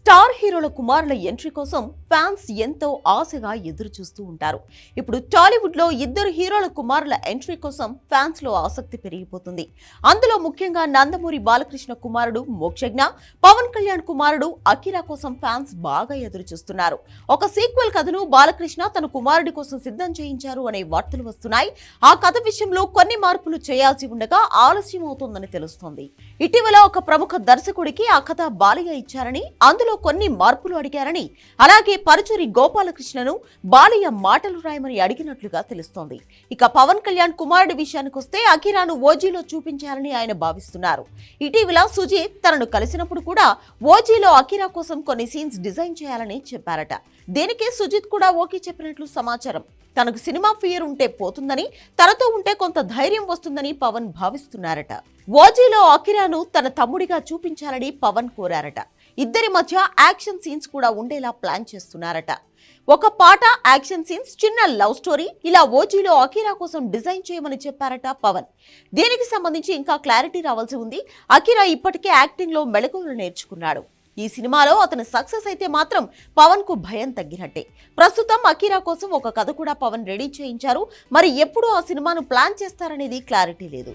Star హీరోల కుమారుల entry కోసం ఫ్యాన్స్ ఎంతో ఆశగా ఎదురు చూస్తూ ఉంటారు. ఇప్పుడు టాలీవుడ్లో ఇద్దరు హీరోల కుమారుల ఎంట్రీ కోసం ఫ్యాన్స్లో ఆసక్తి పెరిగిపోతుంది. అందులో ముఖ్యంగా నందమూరి బాలకృష్ణ కుమారుడు మోక్షజ్ఞ పవన్ కళ్యాణ్ కుమారుడు అకిరా కోసం ఫ్యాన్స్ బాగా ఎదురు చూస్తున్నారు ఒక సీక్వెల్ కథను బాలకృష్ణ తన కుమారుడి కోసం సిద్ధం చేయించారు అనే వార్తలు వస్తున్నాయి. ఆ కథ విషయంలో కొన్ని మార్పులు చేయాల్సి ఉండగా ఆలస్యం అవుతుందని తెలుస్తోంది. ఇటీవల ఒక ప్రముఖ దర్శకుడికి ఆ కథ బాలయ్య ఇచ్చారని అందులో కొన్ని మార్పులు అడిగారని అలాగే పరుచూరి గోపాలకృష్ణను బాలయ్య మాటలు రాయమని అడిగినట్లుగా తెలుస్తోంది. ఇక పవన్ కళ్యాణ్ కుమారుడి విషయానికొస్తే అకిరాను ఓజీలో చూపించాలని ఆయన భావిస్తున్నారు. ఇటీవల సుజీత్ తనను కలిసినప్పుడు కూడా ఓజీలో అఖీరా కోసం కొన్ని సీన్స్ డిజైన్ చేయాలని చెప్పారట. దీనికి సుజిత్ కూడా ఓకే చెప్పినట్లు సమాచారం. తనకు సినిమా ఫియర్ ఉంటే పోతుందని తనతో ఉంటే కొంత ధైర్యం వస్తుందని పవన్ భావిస్తున్నారట. ఓజీలో అఖిరాను తన తమ్ముడిగా చూపించాలని పవన్ కోరారట. ఇద్దరి మధ్య యాక్షన్ సీన్స్ కూడా ఉండేలా ప్లాన్ చేస్తున్నారట. ఒక పాట యాక్షన్ సీన్స్ చిన్న లవ్ స్టోరీ ఇలా ఓజీలో అకీరా కోసం డిజైన్ చేయమని చెప్పారట పవన్. దీనికి సంబంధించి ఇంకా క్లారిటీ రావాల్సి ఉంది. అకీరా ఇప్పటికే యాక్టింగ్లో మెళకువలు నేర్చుకున్నాడు. ఈ సినిమాలో అతను సక్సెస్ అయితే మాత్రం పవన్కు భయం తగ్గినట్టే. ప్రస్తుతం అకీరా కోసం ఒక కథ కూడా పవన్ రెడీ చేయించారు. మరి ఎప్పుడు ఆ సినిమాను ప్లాన్ చేస్తారనేది క్లారిటీ లేదు.